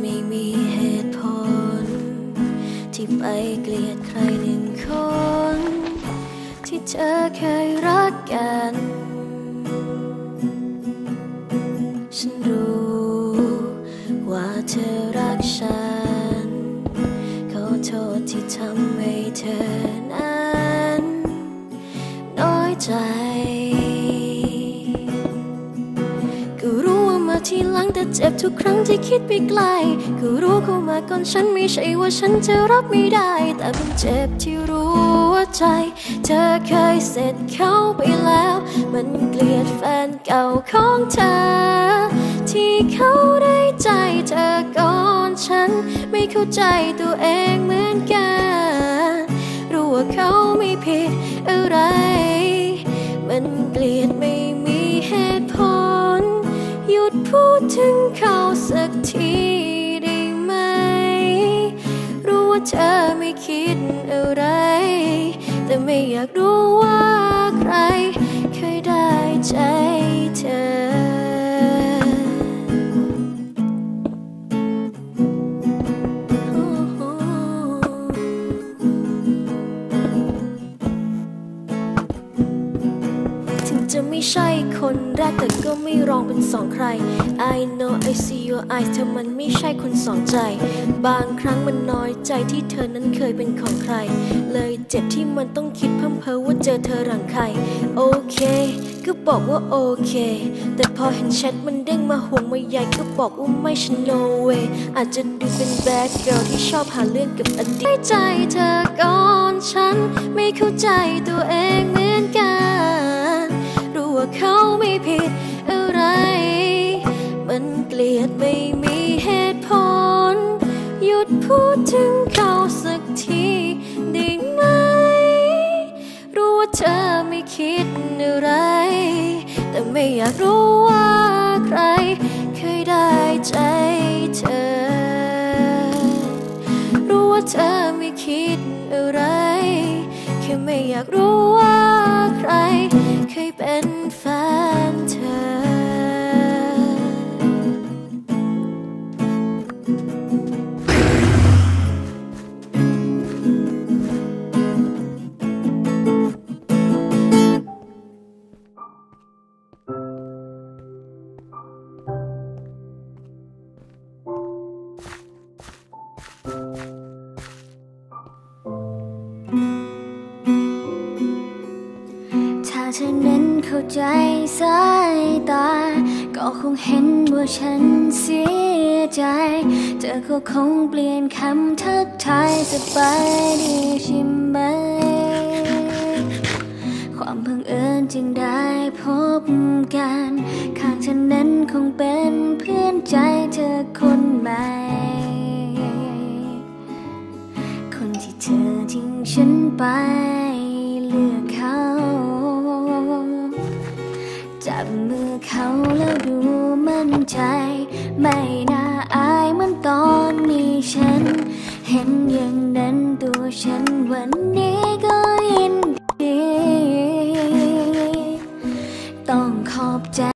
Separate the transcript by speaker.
Speaker 1: ไม่มีเหตุผล ที่ไปเกลียดใครหนึ่งคน เธอเคยรักกัน ทีหลังแต่เจ็บทุกครั้งที่คิดไปไกลก็รู้เข้ามาก่อนฉันไม่ใช่ว่าฉันจะรับไม่ได้ แต่เป็นเจ็บที่รู้ว่าใจ เธอเคยเสร็จเขาไปแล้ว มันเกลียดแฟนเก่าของเธอ ที่เขาได้ใจเธอก่อนฉัน ไม่เข้าใจตัวเองเหมือนกัน รู้ว่าเขาไม่ผิดอะไร มันเกลียด พูดถึงเขาสักทีได้ไหม รู้ว่าเธอไม่คิดอะไร แต่ไม่อยากรู้ว่าใคร ไม่ใช่คนแรกแต่ก็ไม่รองเป็นสองใคร I know I see your eyes เธอมันไม่ใช่คนสองใจ บางครั้งมันน้อยใจที่เธอนั้นเคยเป็นของใคร เลยเจ็บที่มันต้องคิดเพิ่มเพอว่าเจอเธอหลังใคร โอเค ก็บอกว่าโอเค แต่พอเห็นแชทมันเด้งมาห่วงมาใหญ่ก็บอกว่าไม่ฉัน no way อาจจะดูเป็น bad girl ที่ชอบหาเรื่องกับอดีตให้ใจเธอก่อนฉันไม่เข้าใจตัวเองเหมือนกัน ว่าเขาไม่ผิดอะไร มันเกลียดไม่มีเหตุผล หยุดพูดถึงเขาสักทีได้ไหม รู้ว่าเธอไม่คิดอะไร แต่ไม่อยากรู้ว่าใคร เคยได้ใจเธอ รู้ว่าเธอไม่คิดอะไร ไม่อยากรู้ว่าใครเคยเป็นแฟนเธอ
Speaker 2: เธอนั้นเข้าใจสายตา ก็คงเห็นว่าฉันเสียใจ เธอก็คงเปลี่ยนคำทักทายสบายดีใช่ไหม ความบังเอิญจึงได้พบกัน ข้างฉันนั้นคงเป็นเพื่อนใจเธอคนใหม่ คนที่เธอทิ้งฉันไปเลือกเขา บมือเขาแล้วดูมั่นใจ ไม่น่าอายเหมือนตอนมีฉัน เห็นอย่างนั้น